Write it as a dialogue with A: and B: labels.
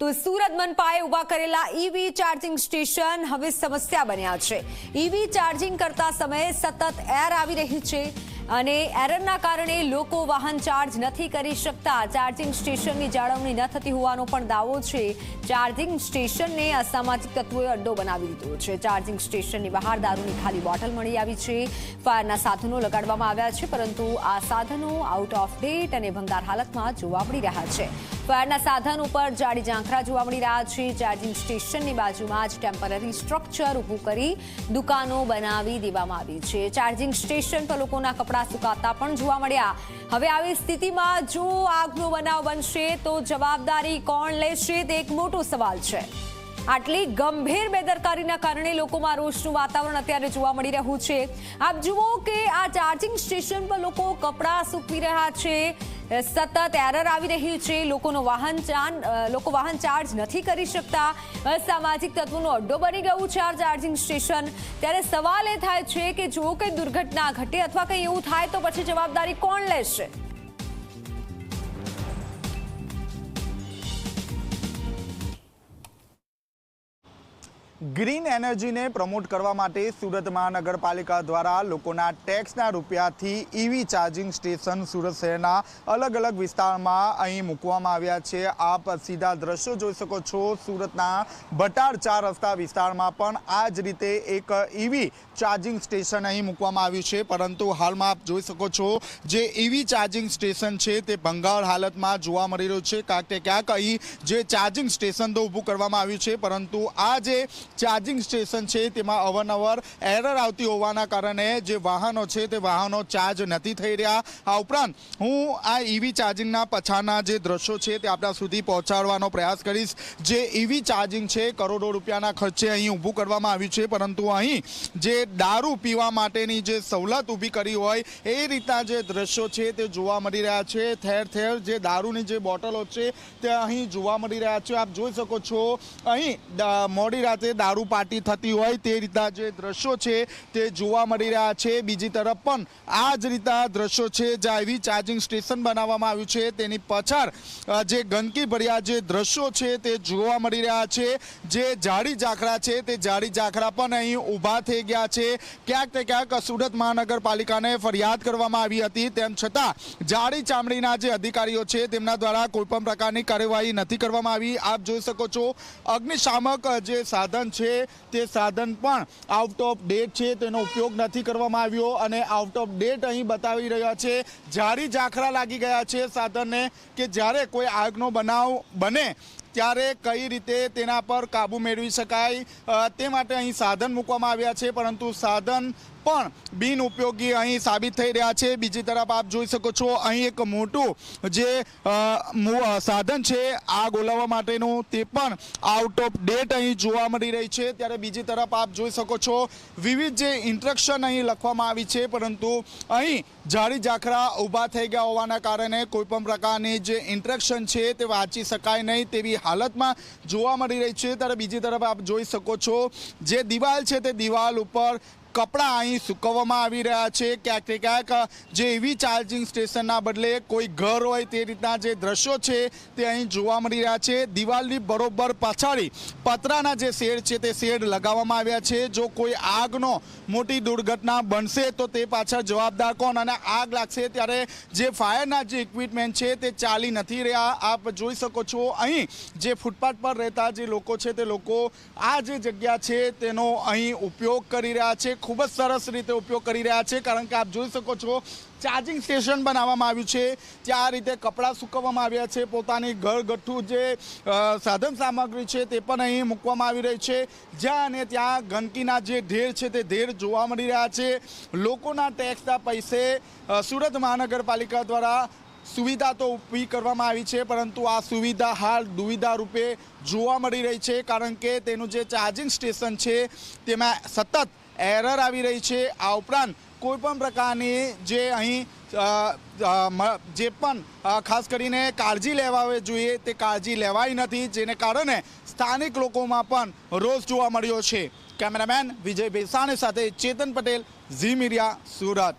A: તો સુરત મનપાએ ઊભા કરેલા ઈવી ચાર્જિંગ સ્ટેશન હવે સમસ્યા બન્યા છે. ઈવી ચાર્જિંગ કરતા સમયે સતત એર આવી રહી છે અને એરરના કારણે લોકો વાહન ચાર્જ નથી કરી શકતા. ચાર્જિંગ સ્ટેશનની જાળવણી ન થતી હોવાનો પણ દાવો છે. ચાર્જિંગ સ્ટેશનને અસામાજિક તત્વોએ અડ્ડો બનાવી દીધો છે. ચાર્જિંગ સ્ટેશનની બહાર દારૂની ખાલી બોટલ મળી આવી છે. ફાયરના સાધનો લગાડવામાં આવ્યા છે, પરંતુ આ સાધનો આઉટ ઓફ ડેટ અને ભંગાર હાલતમાં જોવા મળી રહ્યા છે. ફાયરના સાધન ઉપર જાડી ઝાંખરા જોવા મળી રહ્યા છે. ચાર્જિંગ સ્ટેશનની બાજુમાં જ ટેમ્પરરી સ્ટ્રક્ચર ઊભું કરી દુકાનો બનાવી દેવામાં આવી છે. ચાર્જિંગ સ્ટેશન પર લોકોના કપડાં સુકાતા પણ જોવા મળ્યા. હવે આવી સ્થિતિમાં જો આગનો બનાવ બનશે તો જવાબદારી કોણ લેશે તે એક મોટો સવાલ છે. આટલી ગંભીર બેદરકારીના કારણે લોકોમાં રોષનું વાતાવરણ અત્યારે જોવા મળી રહ્યું છે. આપ જુઓ કે આ ચાર્જિંગ સ્ટેશન પર લોકો કપડાં સૂકવી રહ્યા છે. સતત એરર આવી રહી છે. લોકોનો વાહન ચાન લોકો વાહન ચાર્જ નથી કરી શકતા. સામાજિક તત્વોનો અડ્ડો બની ગયું છે આ ચાર્જિંગ સ્ટેશન. ત્યારે સવાલ એ થાય છે કે જો કંઈ દુર્ઘટના ઘટે અથવા કંઈ એવું થાય તો પછી જવાબદારી કોણ લેશે?
B: ગ્રીન એનર્જીને પ્રમોટ કરવા માટે સુરત મહાનગરપાલિકા દ્વારા લોકોના ટેક્સના રૂપિયાથી ઈવી ચાર્જિંગ સ્ટેશન સુરત શહેરના અલગ અલગ વિસ્તારમાં અહીં મૂકવામાં આવ્યા છે. આપ સીધા દ્રશ્યો જોઈ શકો છો. સુરતના ભટાર ચાર રસ્તા વિસ્તારમાં પણ આ જ રીતે એક ઈવી ચાર્જિંગ સ્ટેશન અહીં મૂકવામાં આવ્યું છે. પરંતુ હાલમાં આપ જોઈ શકો છો જે ઈવી ચાર્જિંગ સ્ટેશન છે તે ભંગાળ હાલતમાં જોવા મળી રહ્યું છે. ક્યાંક ને ક્યાંક અહીં જે ચાર્જિંગ સ્ટેશન તો ઊભું કરવામાં આવ્યું છે, પરંતુ આ જે ચાર્જિંગ સ્ટેશન છે, તેમાં અવારનવાર એરર આવતી હોવાના કારણે જે વાહનો છે, તે વાહનો ચાર્જ નથી થઈ રહ્યા. આ ઉપરાંત, હું આ ઈવી ચાર્જિંગના પછાના જે દ્રશ્યો છે, તે આપણા સુધી પહોંચાડવાનો પ્રયાસ કરીશ. જે ઈવી ચાર્જિંગ છે, કરોડો રૂપિયાના ખર્ચે અહીં ઊભું કરવામાં આવ્યું છે, પરંતુ અહીં જે દારૂ પીવા માટેની જે સવલત ઊભી કરી હોય, એ રીતના જે દ્રશ્યો છે, તે જોવા મળી રહ્યા છે. ઠેર ઠેર જે દારૂની જે બોટલો છે, તે અહીં જોવા મળી રહ્યા છે. આપ જોઈ શકો છો, અહીં મોડી રાતે દારૂ પાર્ટી થતી હોય તે રીતના જે દ્રશ્યો છે તે જોવા મળી રહ્યા છે. બીજી તરફ પણ આ જ રીતના દ્રશ્યો છે જ્યાં એવી ચાર્જિંગ સ્ટેશન બનાવવામાં આવ્યું છે. તેની પછાડ જે ગંદકી ભર્યા જે દ્રશ્યો છે તે જોવા મળી રહ્યા છે. જે જાડી ઝાખરા છે તે જાડી ઝાખરા પણ અહીં ઊભા થઈ ગયા છે. ક્યાંક ને ક્યાંક સુરત મહાનગરપાલિકાને ફરિયાદ કરવામાં આવી હતી. તેમ છતાં જાડી ચામડીના જે અધિકારીઓ છે તેમના દ્વારા કોઈ પણ પ્રકારની કાર્યવાહી નથી કરવામાં આવી. આપ જોઈ શકો છો અગ્નિશામક જે સાધન છે તે સાધન પણ આઉટ ઓફ ડેટ છે, તેનો ઉપયોગ નથી કરવામાં આવ્યો અને આઉટ ઓફ ડેટ અહીં બતાવી રહ્યા છે. જારી ઝાખરા લાગી ગયા છે સાધનને કે જ્યારે કોઈ આગનો બનાવ બને ત્યારે કઈ રીતે તેના પર કાબુ મેળવી શકાય તે માટે અહીં સાધન મૂકવામાં આવ્યા છે, પરંતુ સાધન પણ બિન ઉપયોગી અહીં સાબિત થઈ રહ્યા છે. બીજી તરફ આપ જોઈ શકો છો, અહીં એક મોટું જે સાધન છે, આગ ઓલાવવા માટેનું તે પણ આઉટ ઓફ ડેટ અહીં જોવા મળી રહી છે. ત્યારે બીજી તરફ આપ જોઈ શકો છો, વિવિધ જે ઇન્સ્ટ્રક્શન અહીં લખવામાં આવી છે, પરંતુ અહીં જાળી ઝાખરા ઊભા થઈ ગયા હોવાના કારણે કોઈપણ પ્રકારની જે ઇન્સ્ટ્રક્શન છે તે વાંચી શકાય નહીં તેવી હાલતમાં જોવા મળી રહી છે. ત્યારે બીજી તરફ આપ જોઈ શકો છો, જે દિવાલ છે તે દિવાલ ઉપર કપડાં અહીં સૂકવવામાં આવી રહ્યા છે. ક્યાંક ક્યાંક જે એવી ચાર્જિંગ સ્ટેશનના બદલે કોઈ ઘર હોય તે રીતના જે દ્રશ્યો છે તે અહીં જોવા મળી રહ્યા છે. દિવાલની બરોબર પાછાડી પતરાના જે શેડ છે તે શેડ લગાવવામાં આવ્યા છે. જો કોઈ આગનો મોટી દુર્ઘટના બનશે તો તે પાછળ જવાબદાર કોણ? અને આગ લાગશે ત્યારે જે ફાયરના જે ઇક્વિપમેન્ટ છે તે ચાલી નથી રહ્યા. આપ જોઈ શકો છો અહીં જે ફૂટપાથ પર રહેતા જે લોકો છે તે લોકો આ જે જગ્યા છે તેનો અહીં ઉપયોગ કરી રહ્યા છે. ખૂબ જ સરસ રીતે ઉપયોગ કરી રહ્યા છે, કારણ કે આપ જોઈ શકો છો, ચાર્જિંગ સ્ટેશન બનાવવામાં આવ્યું છે, ત્યાં આ રીતે કપડાં સૂકવવામાં આવ્યા છે, પોતાની ઘરગથ્થું જે સાધન સામગ્રી છે તે પણ અહીં મૂકવામાં આવી રહી છે. જ્યાં અને ત્યાં ગંદકીના જે ઢેર છે તે ઢેર જોવા મળી રહ્યા છે. લોકોના ટેક્સના પૈસે સુરત મહાનગરપાલિકા દ્વારા સુવિધા તો ઊભી કરવામાં આવી છે, પરંતુ આ સુવિધા હાલ દુવિધા રૂપે જોવા મળી રહી છે, કારણ કે તેનું જે ચાર્જિંગ સ્ટેશન છે, તેમાં સતત એરર આવી રહી છે. આ ઉપરાંત કોઈપણ પ્રકારની જે અહીં જે પણ ખાસ કરીને કાળજી લેવા જોઈએ, તે કાળજી લેવાઈ નથી, જેને કારણે સ્થાનિક લોકોમાં પણ રોષ જોવા મળ્યો છે. કેમેરામેન વિજય ભેસાણી સાથે ચેતન પટેલ, ઝી મીડિયા, સુરત.